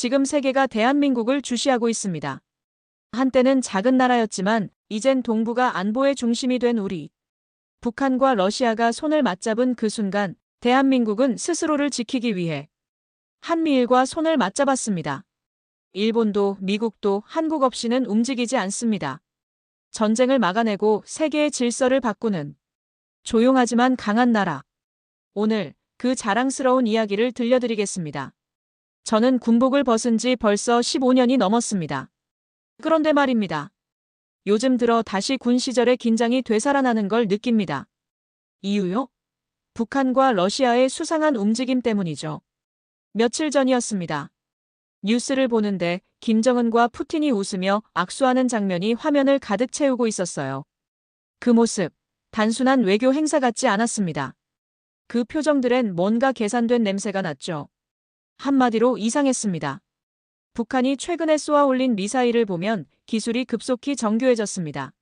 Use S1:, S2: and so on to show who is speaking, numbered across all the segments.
S1: 지금 세계가 대한민국을 주시하고 있습니다. 한때는 작은 나라였지만 이젠 동북아 안보의 중심이 된 우리. 북한과 러시아가 손을 맞잡은 그 순간 대한민국은 스스로를 지키기 위해 한미일과 손을 맞잡았습니다. 일본도 미국도 한국 없이는 움직이지 않습니다. 전쟁을 막아내고 세계의 질서를 바꾸는 조용하지만 강한 나라. 오늘 그 자랑스러운 이야기를 들려드리겠습니다. 저는 군복을 벗은 지 벌써 15년이 넘었습니다. 그런데 말입니다. 요즘 들어 다시 군 시절의 긴장이 되살아나는 걸 느낍니다. 이유요? 북한과 러시아의 수상한 움직임 때문이죠. 며칠 전이었습니다. 뉴스를 보는데 김정은과 푸틴이 웃으며 악수하는 장면이 화면을 가득 채우고 있었어요. 그 모습, 단순한 외교 행사 같지 않았습니다. 그 표정들엔 뭔가 계산된 냄새가 났죠. 한마디로 이상했습니다. 북한이 최근에 쏘아 올린 미사일을 보면 기술이 급속히 정교해졌습니다.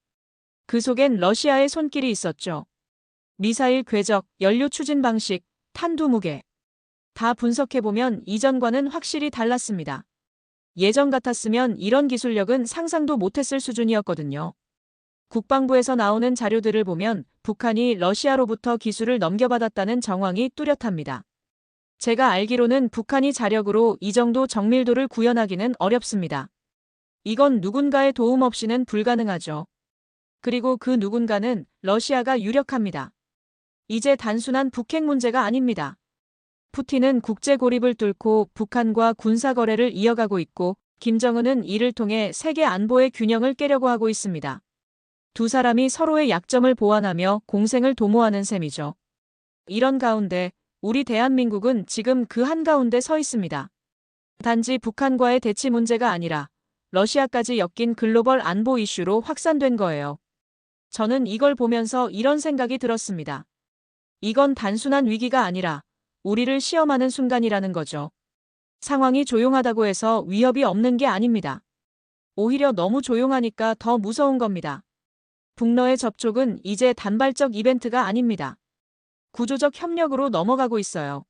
S1: 그 속엔 러시아의 손길이 있었죠. 미사일 궤적, 연료 추진 방식, 탄두 무게. 다 분석해보면 이전과는 확실히 달랐습니다. 예전 같았으면 이런 기술력은 상상도 못했을 수준이었거든요. 국방부에서 나오는 자료들을 보면 북한이 러시아로부터 기술을 넘겨받았다는 정황이 뚜렷합니다. 제가 알기로는 북한이 자력으로 이 정도 정밀도를 구현하기는 어렵습니다. 이건 누군가의 도움 없이는 불가능하죠. 그리고 그 누군가는 러시아가 유력합니다. 이제 단순한 북핵 문제가 아닙니다. 푸틴은 국제 고립을 뚫고 북한과 군사 거래를 이어가고 있고 김정은은 이를 통해 세계 안보의 균형을 깨려고 하고 있습니다. 두 사람이 서로의 약점을 보완하며 공생을 도모하는 셈이죠. 이런 가운데 우리 대한민국은 지금 그 한가운데 서 있습니다. 단지 북한과의 대치 문제가 아니라 러시아까지 엮인 글로벌 안보 이슈로 확산된 거예요. 저는 이걸 보면서 이런 생각이 들었습니다. 이건 단순한 위기가 아니라 우리를 시험하는 순간이라는 거죠. 상황이 조용하다고 해서 위협이 없는 게 아닙니다. 오히려 너무 조용하니까 더 무서운 겁니다. 북러의 접촉은 이제 단발적 이벤트가 아닙니다. 구조적 협력으로 넘어가고 있어요.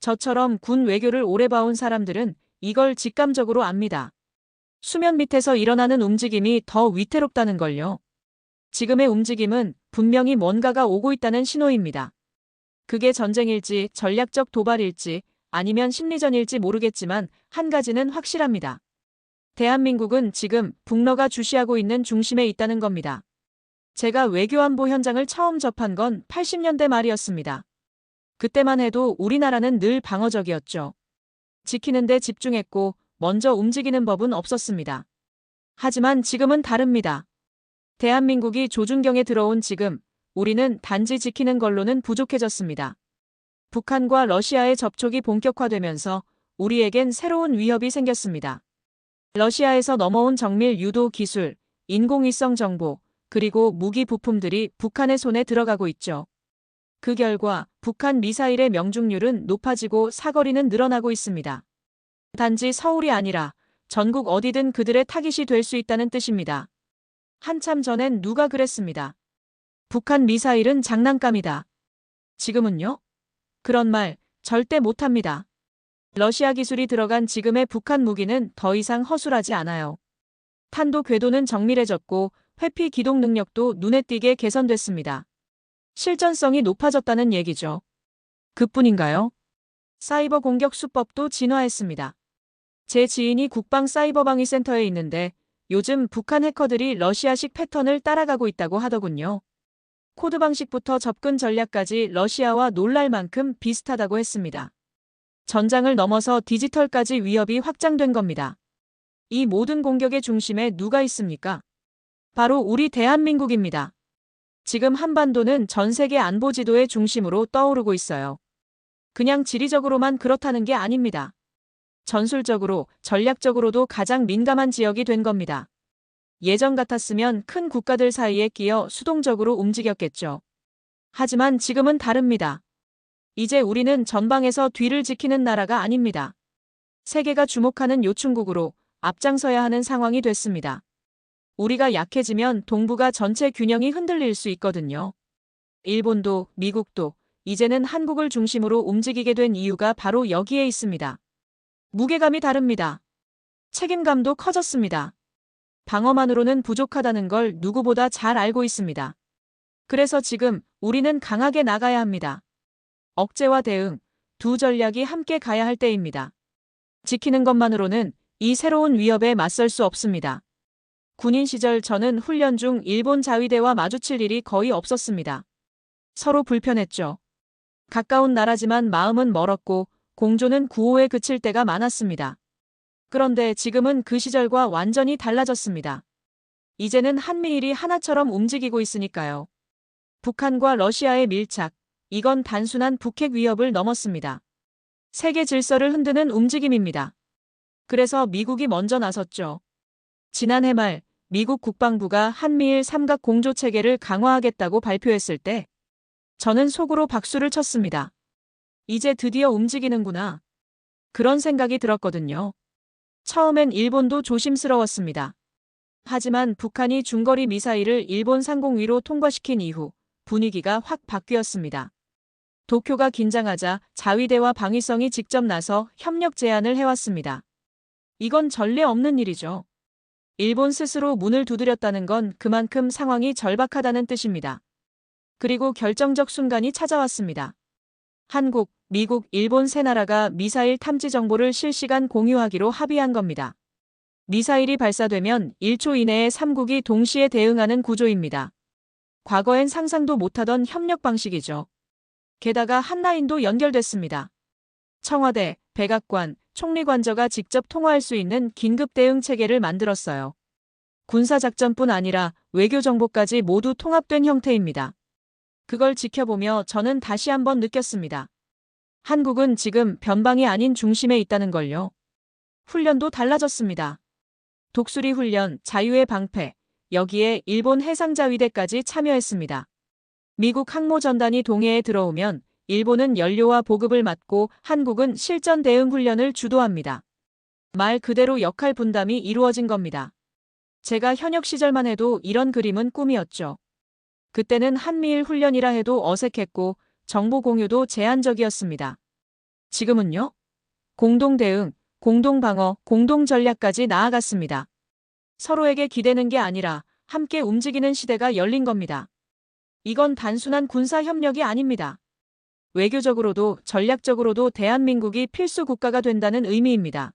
S1: 저처럼 군 외교를 오래 봐온 사람들은 이걸 직감적으로 압니다. 수면 밑에서 일어나는 움직임이 더 위태롭다는 걸요. 지금의 움직임은 분명히 뭔가가 오고 있다는 신호입니다. 그게 전쟁일지 전략적 도발일지 아니면 심리전일지 모르겠지만 한 가지는 확실합니다. 대한민국은 지금 북러가 주시하고 있는 중심에 있다는 겁니다. 제가 외교안보 현장을 처음 접한 건 80년대 말이었습니다. 그때만 해도 우리나라는 늘 방어적이었죠. 지키는데 집중했고 먼저 움직이는 법은 없었습니다. 하지만 지금은 다릅니다. 대한민국이 조준경에 들어온 지금 우리는 단지 지키는 걸로는 부족해졌습니다. 북한과 러시아의 접촉이 본격화되면서 우리에겐 새로운 위협이 생겼습니다. 러시아에서 넘어온 정밀 유도 기술, 인공위성 정보, 그리고 무기 부품들이 북한의 손에 들어가고 있죠. 그 결과 북한 미사일의 명중률은 높아지고 사거리는 늘어나고 있습니다. 단지 서울이 아니라 전국 어디든 그들의 타깃이 될 수 있다는 뜻입니다. 한참 전엔 누가 그랬습니다. 북한 미사일은 장난감이다. 지금은요? 그런 말 절대 못합니다. 러시아 기술이 들어간 지금의 북한 무기는 더 이상 허술하지 않아요. 탄도 궤도는 정밀해졌고 회피 기동 능력도 눈에 띄게 개선됐습니다. 실전성이 높아졌다는 얘기죠. 그뿐인가요? 사이버 공격 수법도 진화했습니다. 제 지인이 국방 사이버 방위 센터에 있는데 요즘 북한 해커들이 러시아식 패턴을 따라가고 있다고 하더군요. 코드 방식부터 접근 전략까지 러시아와 놀랄 만큼 비슷하다고 했습니다. 전장을 넘어서 디지털까지 위협이 확장된 겁니다. 이 모든 공격의 중심에 누가 있습니까? 바로 우리 대한민국입니다. 지금 한반도는 전 세계 안보 지도의 중심으로 떠오르고 있어요. 그냥 지리적으로만 그렇다는 게 아닙니다. 전술적으로, 전략적으로도 가장 민감한 지역이 된 겁니다. 예전 같았으면 큰 국가들 사이에 끼어 수동적으로 움직였겠죠. 하지만 지금은 다릅니다. 이제 우리는 전방에서 뒤를 지키는 나라가 아닙니다. 세계가 주목하는 요충국으로 앞장서야 하는 상황이 됐습니다. 우리가 약해지면 동북아 전체 균형이 흔들릴 수 있거든요. 일본도 미국도 이제는 한국을 중심으로 움직이게 된 이유가 바로 여기에 있습니다. 무게감이 다릅니다. 책임감도 커졌습니다. 방어만으로는 부족하다는 걸 누구보다 잘 알고 있습니다. 그래서 지금 우리는 강하게 나가야 합니다. 억제와 대응, 두 전략이 함께 가야 할 때입니다. 지키는 것만으로는 이 새로운 위협에 맞설 수 없습니다. 군인 시절 저는 훈련 중 일본 자위대와 마주칠 일이 거의 없었습니다. 서로 불편했죠. 가까운 나라지만 마음은 멀었고 공조는 구호에 그칠 때가 많았습니다. 그런데 지금은 그 시절과 완전히 달라졌습니다. 이제는 한미일이 하나처럼 움직이고 있으니까요. 북한과 러시아의 밀착, 이건 단순한 북핵 위협을 넘었습니다. 세계 질서를 흔드는 움직임입니다. 그래서 미국이 먼저 나섰죠. 지난해 말 미국 국방부가 한미일 삼각 공조 체계를 강화하겠다고 발표했을 때 저는 속으로 박수를 쳤습니다. 이제 드디어 움직이는구나. 그런 생각이 들었거든요. 처음엔 일본도 조심스러웠습니다. 하지만 북한이 중거리 미사일을 일본 상공 위로 통과시킨 이후 분위기가 확 바뀌었습니다. 도쿄가 긴장하자 자위대와 방위성이 직접 나서 협력 제안을 해왔습니다. 이건 전례 없는 일이죠. 일본 스스로 문을 두드렸다는 건 그만큼 상황이 절박하다는 뜻입니다. 그리고 결정적 순간이 찾아왔습니다. 한국, 미국, 일본 세 나라가 미사일 탐지 정보를 실시간 공유하기로 합의한 겁니다. 미사일이 발사되면 1초 이내에 3국이 동시에 대응하는 구조입니다. 과거엔 상상도 못하던 협력 방식이죠. 게다가 한라인도 연결됐습니다. 청와대, 백악관, 총리관저가 직접 통화할 수 있는 긴급 대응 체계를 만들었어요. 군사작전뿐 아니라 외교정보까지 모두 통합된 형태입니다. 그걸 지켜보며 저는 다시 한번 느꼈습니다. 한국은 지금 변방이 아닌 중심에 있다는 걸요. 훈련도 달라졌습니다. 독수리 훈련, 자유의 방패, 여기에 일본 해상자위대까지 참여했습니다. 미국 항모전단이 동해에 들어오면 일본은 연료와 보급을 맡고 한국은 실전 대응 훈련을 주도합니다. 말 그대로 역할 분담이 이루어진 겁니다. 제가 현역 시절만 해도 이런 그림은 꿈이었죠. 그때는 한미일 훈련이라 해도 어색했고 정보 공유도 제한적이었습니다. 지금은요? 공동 대응, 공동 방어, 공동 전략까지 나아갔습니다. 서로에게 기대는 게 아니라 함께 움직이는 시대가 열린 겁니다. 이건 단순한 군사 협력이 아닙니다. 외교적으로도 전략적으로도 대한민국이 필수 국가가 된다는 의미입니다.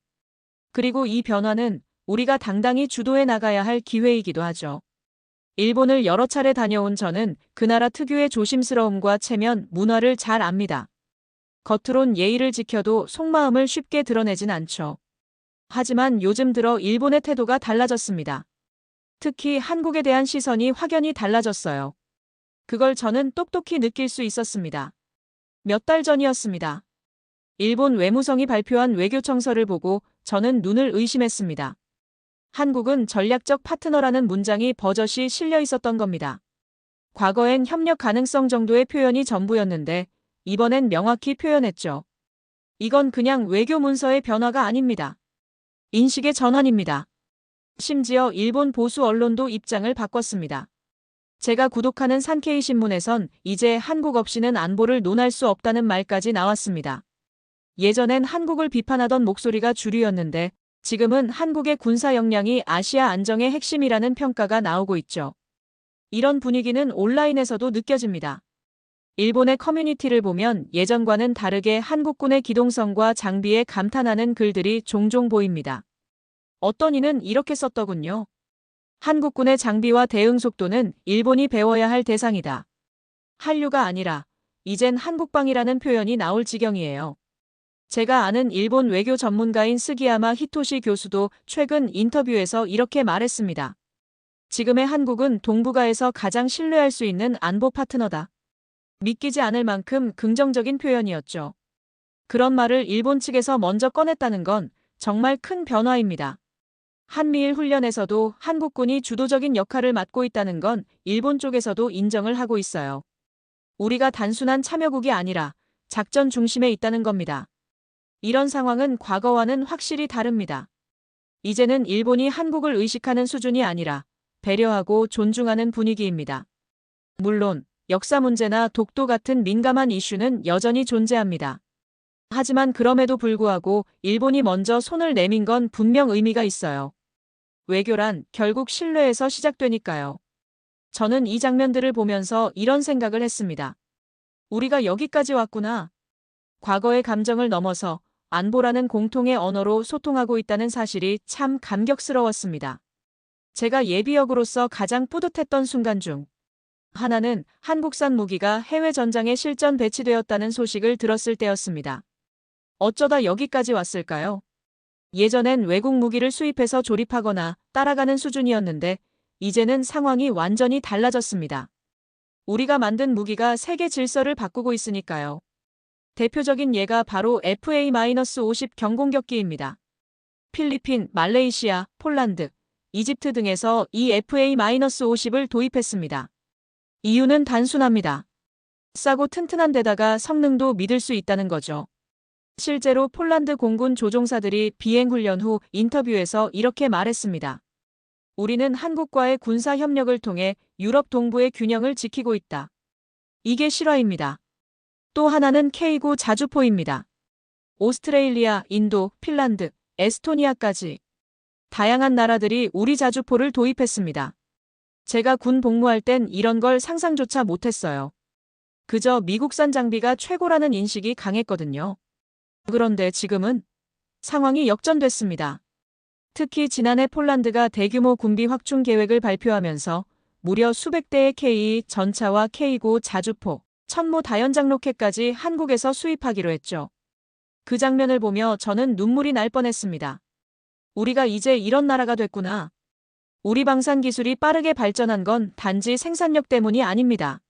S1: 그리고 이 변화는 우리가 당당히 주도해 나가야 할 기회이기도 하죠. 일본을 여러 차례 다녀온 저는 그 나라 특유의 조심스러움과 체면, 문화를 잘 압니다. 겉으론 예의를 지켜도 속마음을 쉽게 드러내진 않죠. 하지만 요즘 들어 일본의 태도가 달라졌습니다. 특히 한국에 대한 시선이 확연히 달라졌어요. 그걸 저는 똑똑히 느낄 수 있었습니다. 몇 달 전이었습니다. 일본 외무성이 발표한 외교청서를 보고 저는 눈을 의심했습니다. 한국은 전략적 파트너라는 문장이 버젓이 실려 있었던 겁니다. 과거엔 협력 가능성 정도의 표현이 전부였는데 이번엔 명확히 표현했죠. 이건 그냥 외교 문서의 변화가 아닙니다. 인식의 전환입니다. 심지어 일본 보수 언론도 입장을 바꿨습니다. 제가 구독하는 산케이 신문에선 이제 한국 없이는 안보를 논할 수 없다는 말까지 나왔습니다. 예전엔 한국을 비판하던 목소리가 주류였는데 지금은 한국의 군사 역량이 아시아 안정의 핵심이라는 평가가 나오고 있죠. 이런 분위기는 온라인에서도 느껴집니다. 일본의 커뮤니티를 보면 예전과는 다르게 한국군의 기동성과 장비에 감탄하는 글들이 종종 보입니다. 어떤 이는 이렇게 썼더군요. 한국군의 장비와 대응 속도는 일본이 배워야 할 대상이다. 한류가 아니라 이젠 한국방이라는 표현이 나올 지경이에요. 제가 아는 일본 외교 전문가인 스기야마 히토시 교수도 최근 인터뷰에서 이렇게 말했습니다. 지금의 한국은 동북아에서 가장 신뢰할 수 있는 안보 파트너다. 믿기지 않을 만큼 긍정적인 표현이었죠. 그런 말을 일본 측에서 먼저 꺼냈다는 건 정말 큰 변화입니다. 한미일 훈련에서도 한국군이 주도적인 역할을 맡고 있다는 건 일본 쪽에서도 인정을 하고 있어요. 우리가 단순한 참여국이 아니라 작전 중심에 있다는 겁니다. 이런 상황은 과거와는 확실히 다릅니다. 이제는 일본이 한국을 의식하는 수준이 아니라 배려하고 존중하는 분위기입니다. 물론 역사 문제나 독도 같은 민감한 이슈는 여전히 존재합니다. 하지만 그럼에도 불구하고 일본이 먼저 손을 내민 건 분명 의미가 있어요. 외교란 결국 신뢰에서 시작되니까요. 저는 이 장면들을 보면서 이런 생각을 했습니다. 우리가 여기까지 왔구나. 과거의 감정을 넘어서 안보라는 공통의 언어로 소통하고 있다는 사실이 참 감격스러웠습니다. 제가 예비역으로서 가장 뿌듯했던 순간 중 하나는 한국산 무기가 해외 전장에 실전 배치되었다는 소식을 들었을 때였습니다. 어쩌다 여기까지 왔을까요? 예전엔 외국 무기를 수입해서 조립하거나 따라가는 수준이었는데 이제는 상황이 완전히 달라졌습니다. 우리가 만든 무기가 세계 질서를 바꾸고 있으니까요. 대표적인 예가 바로 FA-50 경공격기입니다. 필리핀, 말레이시아, 폴란드, 이집트 등에서 이 FA-50을 도입했습니다. 이유는 단순합니다. 싸고 튼튼한 데다가 성능도 믿을 수 있다는 거죠. 실제로 폴란드 공군 조종사들이 비행 훈련 후 인터뷰에서 이렇게 말했습니다. 우리는 한국과의 군사 협력을 통해 유럽 동부의 균형을 지키고 있다. 이게 실화입니다. 또 하나는 K9 자주포입니다. 오스트레일리아, 인도, 핀란드, 에스토니아까지 다양한 나라들이 우리 자주포를 도입했습니다. 제가 군 복무할 땐 이런 걸 상상조차 못했어요. 그저 미국산 장비가 최고라는 인식이 강했거든요. 그런데 지금은 상황이 역전됐습니다. 특히 지난해 폴란드가 대규모 군비 확충 계획을 발표하면서 무려 수백 대의 K2 전차와 K9 자주포, 천모 다연장 로켓까지 한국에서 수입하기로 했죠. 그 장면을 보며 저는 눈물이 날 뻔했습니다. 우리가 이제 이런 나라가 됐구나. 우리 방산 기술이 빠르게 발전한 건 단지 생산력 때문이 아닙니다.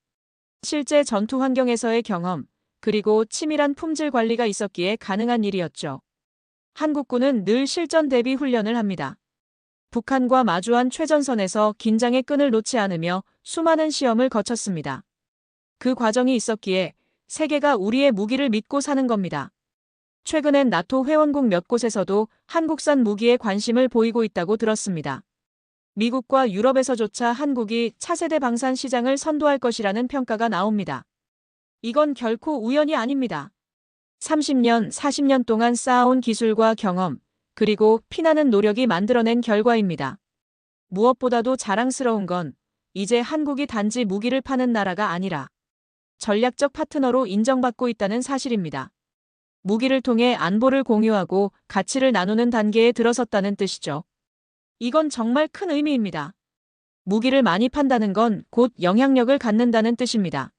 S1: 실제 전투 환경에서의 경험, 그리고 치밀한 품질 관리가 있었기에 가능한 일이었죠. 한국군은 늘 실전 대비 훈련을 합니다. 북한과 마주한 최전선에서 긴장의 끈을 놓지 않으며 수많은 시험을 거쳤습니다. 그 과정이 있었기에 세계가 우리의 무기를 믿고 사는 겁니다. 최근엔 나토 회원국 몇 곳에서도 한국산 무기에 관심을 보이고 있다고 들었습니다. 미국과 유럽에서조차 한국이 차세대 방산 시장을 선도할 것이라는 평가가 나옵니다. 이건 결코 우연이 아닙니다. 30년, 40년 동안 쌓아온 기술과 경험, 그리고 피나는 노력이 만들어낸 결과입니다. 무엇보다도 자랑스러운 건 이제 한국이 단지 무기를 파는 나라가 아니라 전략적 파트너로 인정받고 있다는 사실입니다. 무기를 통해 안보를 공유하고 가치를 나누는 단계에 들어섰다는 뜻이죠. 이건 정말 큰 의미입니다. 무기를 많이 판다는 건 곧 영향력을 갖는다는 뜻입니다.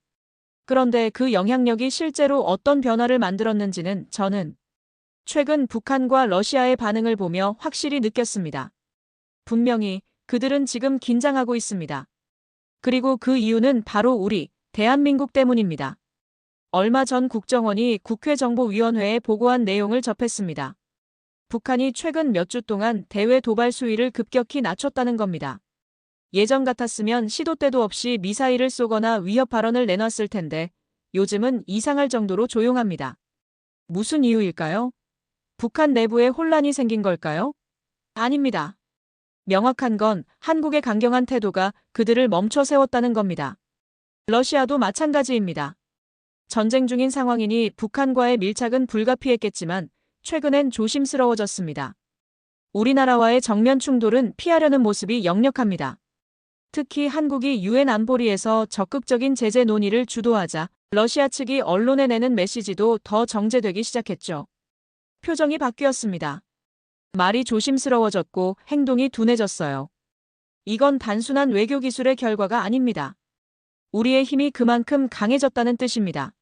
S1: 그런데 그 영향력이 실제로 어떤 변화를 만들었는지는 저는 최근 북한과 러시아의 반응을 보며 확실히 느꼈습니다. 분명히 그들은 지금 긴장하고 있습니다. 그리고 그 이유는 바로 우리, 대한민국 때문입니다. 얼마 전 국정원이 국회정보위원회에 보고한 내용을 접했습니다. 북한이 최근 몇 주 동안 대외 도발 수위를 급격히 낮췄다는 겁니다. 예전 같았으면 시도 때도 없이 미사일을 쏘거나 위협 발언을 내놨을 텐데 요즘은 이상할 정도로 조용합니다. 무슨 이유일까요? 북한 내부에 혼란이 생긴 걸까요? 아닙니다. 명확한 건 한국의 강경한 태도가 그들을 멈춰 세웠다는 겁니다. 러시아도 마찬가지입니다. 전쟁 중인 상황이니 북한과의 밀착은 불가피했겠지만 최근엔 조심스러워졌습니다. 우리나라와의 정면 충돌은 피하려는 모습이 역력합니다. 특히 한국이 유엔 안보리에서 적극적인 제재 논의를 주도하자 러시아 측이 언론에 내는 메시지도 더 정제되기 시작했죠. 표정이 바뀌었습니다. 말이 조심스러워졌고 행동이 둔해졌어요. 이건 단순한 외교 기술의 결과가 아닙니다. 우리의 힘이 그만큼 강해졌다는 뜻입니다.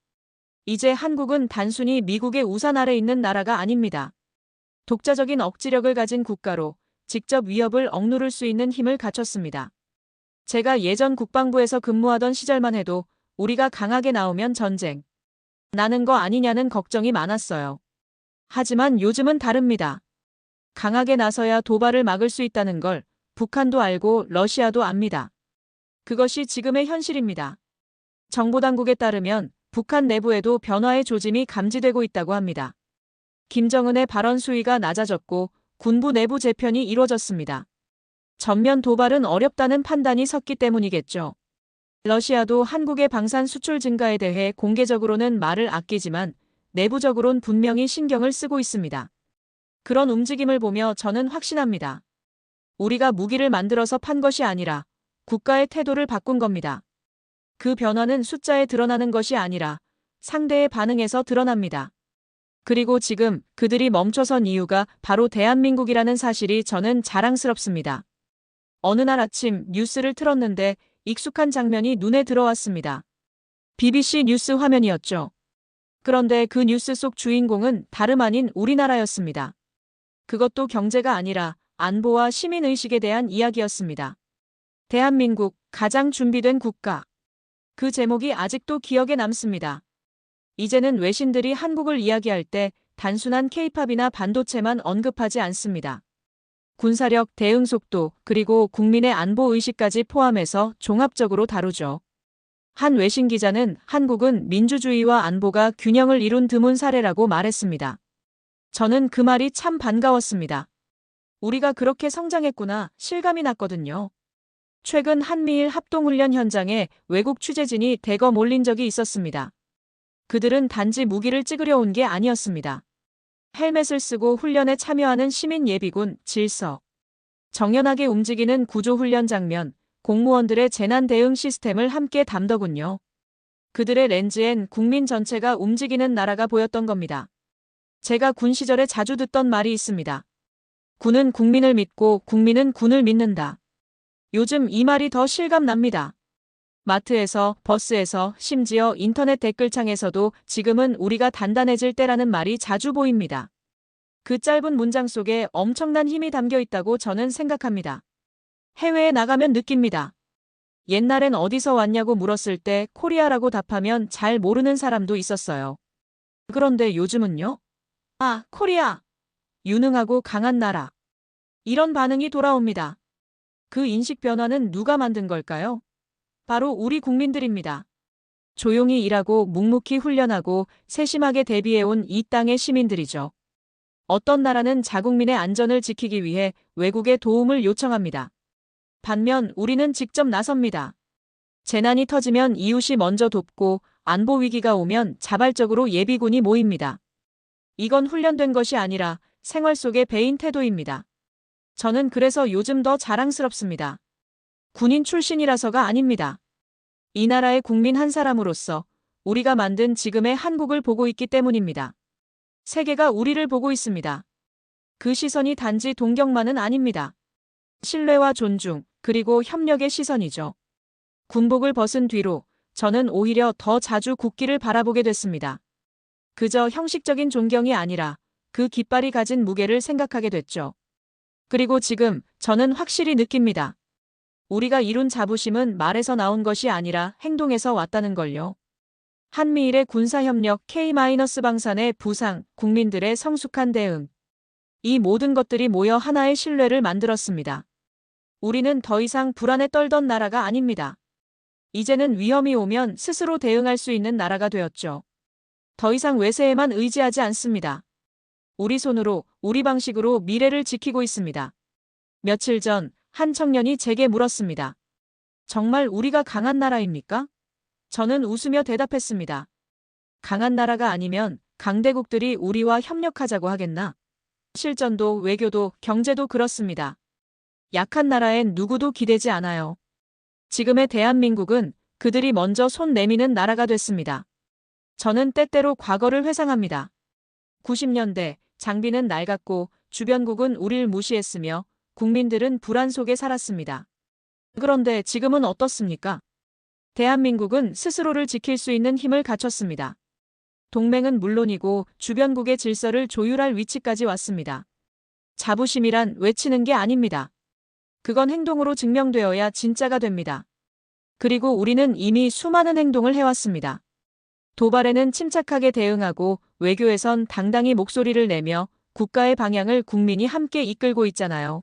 S1: 이제 한국은 단순히 미국의 우산 아래 있는 나라가 아닙니다. 독자적인 억지력을 가진 국가로 직접 위협을 억누를 수 있는 힘을 갖췄습니다. 제가 예전 국방부에서 근무하던 시절만 해도 우리가 강하게 나오면 전쟁. 나는 거 아니냐는 걱정이 많았어요. 하지만 요즘은 다릅니다. 강하게 나서야 도발을 막을 수 있다는 걸 북한도 알고 러시아도 압니다. 그것이 지금의 현실입니다. 정보당국에 따르면 북한 내부에도 변화의 조짐이 감지되고 있다고 합니다. 김정은의 발언 수위가 낮아졌고 군부 내부 재편이 이루어졌습니다. 전면 도발은 어렵다는 판단이 섰기 때문이겠죠. 러시아도 한국의 방산 수출 증가에 대해 공개적으로는 말을 아끼지만 내부적으론 분명히 신경을 쓰고 있습니다. 그런 움직임을 보며 저는 확신합니다. 우리가 무기를 만들어서 판 것이 아니라 국가의 태도를 바꾼 겁니다. 그 변화는 숫자에 드러나는 것이 아니라 상대의 반응에서 드러납니다. 그리고 지금 그들이 멈춰선 이유가 바로 대한민국이라는 사실이 저는 자랑스럽습니다. 어느 날 아침 뉴스를 틀었는데 익숙한 장면이 눈에 들어왔습니다. BBC 뉴스 화면이었죠. 그런데 그 뉴스 속 주인공은 다름 아닌 우리나라였습니다. 그것도 경제가 아니라 안보와 시민의식에 대한 이야기였습니다. 대한민국 가장 준비된 국가. 그 제목이 아직도 기억에 남습니다. 이제는 외신들이 한국을 이야기할 때 단순한 케이팝이나 반도체만 언급하지 않습니다. 군사력, 대응 속도, 그리고 국민의 안보 의식까지 포함해서 종합적으로 다루죠. 한 외신 기자는 한국은 민주주의와 안보가 균형을 이룬 드문 사례라고 말했습니다. 저는 그 말이 참 반가웠습니다. 우리가 그렇게 성장했구나 실감이 났거든요. 최근 한미일 합동훈련 현장에 외국 취재진이 대거 몰린 적이 있었습니다. 그들은 단지 무기를 찍으려 온 게 아니었습니다. 헬멧을 쓰고 훈련에 참여하는 시민 예비군, 질서. 정연하게 움직이는 구조훈련 장면, 공무원들의 재난 대응 시스템을 함께 담더군요. 그들의 렌즈엔 국민 전체가 움직이는 나라가 보였던 겁니다. 제가 군 시절에 자주 듣던 말이 있습니다. 군은 국민을 믿고 국민은 군을 믿는다. 요즘 이 말이 더 실감납니다. 마트에서, 버스에서, 심지어 인터넷 댓글창에서도 지금은 우리가 단단해질 때라는 말이 자주 보입니다. 그 짧은 문장 속에 엄청난 힘이 담겨 있다고 저는 생각합니다. 해외에 나가면 느낍니다. 옛날엔 어디서 왔냐고 물었을 때 코리아라고 답하면 잘 모르는 사람도 있었어요. 그런데 요즘은요? 아, 코리아. 유능하고 강한 나라. 이런 반응이 돌아옵니다. 그 인식 변화는 누가 만든 걸까요? 바로 우리 국민들입니다. 조용히 일하고 묵묵히 훈련하고 세심하게 대비해온 이 땅의 시민들이죠. 어떤 나라는 자국민의 안전을 지키기 위해 외국의 도움을 요청합니다. 반면 우리는 직접 나섭니다. 재난이 터지면 이웃이 먼저 돕고 안보 위기가 오면 자발적으로 예비군이 모입니다. 이건 훈련된 것이 아니라 생활 속의 배인 태도입니다. 저는 그래서 요즘 더 자랑스럽습니다. 군인 출신이라서가 아닙니다. 이 나라의 국민 한 사람으로서 우리가 만든 지금의 한국을 보고 있기 때문입니다. 세계가 우리를 보고 있습니다. 그 시선이 단지 동경만은 아닙니다. 신뢰와 존중, 그리고 협력의 시선이죠. 군복을 벗은 뒤로 저는 오히려 더 자주 국기를 바라보게 됐습니다. 그저 형식적인 존경이 아니라 그 깃발이 가진 무게를 생각하게 됐죠. 그리고 지금 저는 확실히 느낍니다. 우리가 이룬 자부심은 말에서 나온 것이 아니라 행동에서 왔다는 걸요. 한미일의 군사협력 K-방산의 부상, 국민들의 성숙한 대응. 이 모든 것들이 모여 하나의 신뢰를 만들었습니다. 우리는 더 이상 불안에 떨던 나라가 아닙니다. 이제는 위험이 오면 스스로 대응할 수 있는 나라가 되었죠. 더 이상 외세에만 의지하지 않습니다. 우리 손으로, 우리 방식으로 미래를 지키고 있습니다. 며칠 전 한 청년이 제게 물었습니다. 정말 우리가 강한 나라입니까? 저는 웃으며 대답했습니다. 강한 나라가 아니면 강대국들이 우리와 협력하자고 하겠나? 실전도 외교도 경제도 그렇습니다. 약한 나라엔 누구도 기대지 않아요. 지금의 대한민국은 그들이 먼저 손 내미는 나라가 됐습니다. 저는 때때로 과거를 회상합니다. 90년대 장비는 낡았고 주변국은 우릴 무시했으며 국민들은 불안 속에 살았습니다. 그런데 지금은 어떻습니까? 대한민국은 스스로를 지킬 수 있는 힘을 갖췄습니다. 동맹은 물론이고 주변국의 질서를 조율할 위치까지 왔습니다. 자부심이란 외치는 게 아닙니다. 그건 행동으로 증명되어야 진짜가 됩니다. 그리고 우리는 이미 수많은 행동을 해왔습니다. 도발에는 침착하게 대응하고 외교에선 당당히 목소리를 내며 국가의 방향을 국민이 함께 이끌고 있잖아요.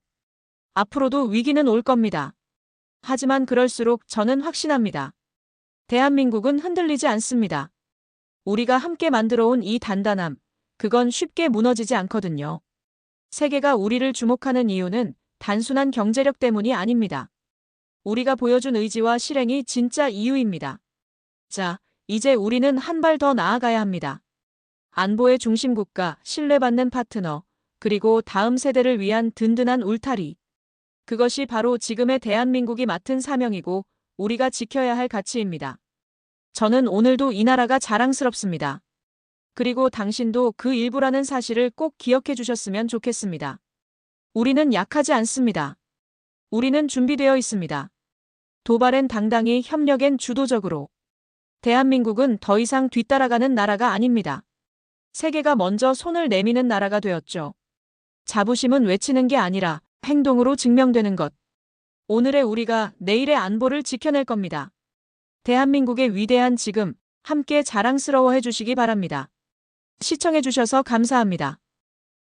S1: 앞으로도 위기는 올 겁니다. 하지만 그럴수록 저는 확신합니다. 대한민국은 흔들리지 않습니다. 우리가 함께 만들어온 이 단단함, 그건 쉽게 무너지지 않거든요. 세계가 우리를 주목하는 이유는 단순한 경제력 때문이 아닙니다. 우리가 보여준 의지와 실행이 진짜 이유입니다. 자, 이제 우리는 한 발 더 나아가야 합니다. 안보의 중심 국가, 신뢰받는 파트너, 그리고 다음 세대를 위한 든든한 울타리. 그것이 바로 지금의 대한민국이 맡은 사명이고 우리가 지켜야 할 가치입니다. 저는 오늘도 이 나라가 자랑스럽습니다. 그리고 당신도 그 일부라는 사실을 꼭 기억해 주셨으면 좋겠습니다. 우리는 약하지 않습니다. 우리는 준비되어 있습니다. 도발엔 당당히 협력엔 주도적으로. 대한민국은 더 이상 뒤따라가는 나라가 아닙니다. 세계가 먼저 손을 내미는 나라가 되었죠. 자부심은 외치는 게 아니라 행동으로 증명되는 것. 오늘의 우리가 내일의 안보를 지켜낼 겁니다. 대한민국의 위대한 지금 함께 자랑스러워 해 주시기 바랍니다. 시청해 주셔서 감사합니다.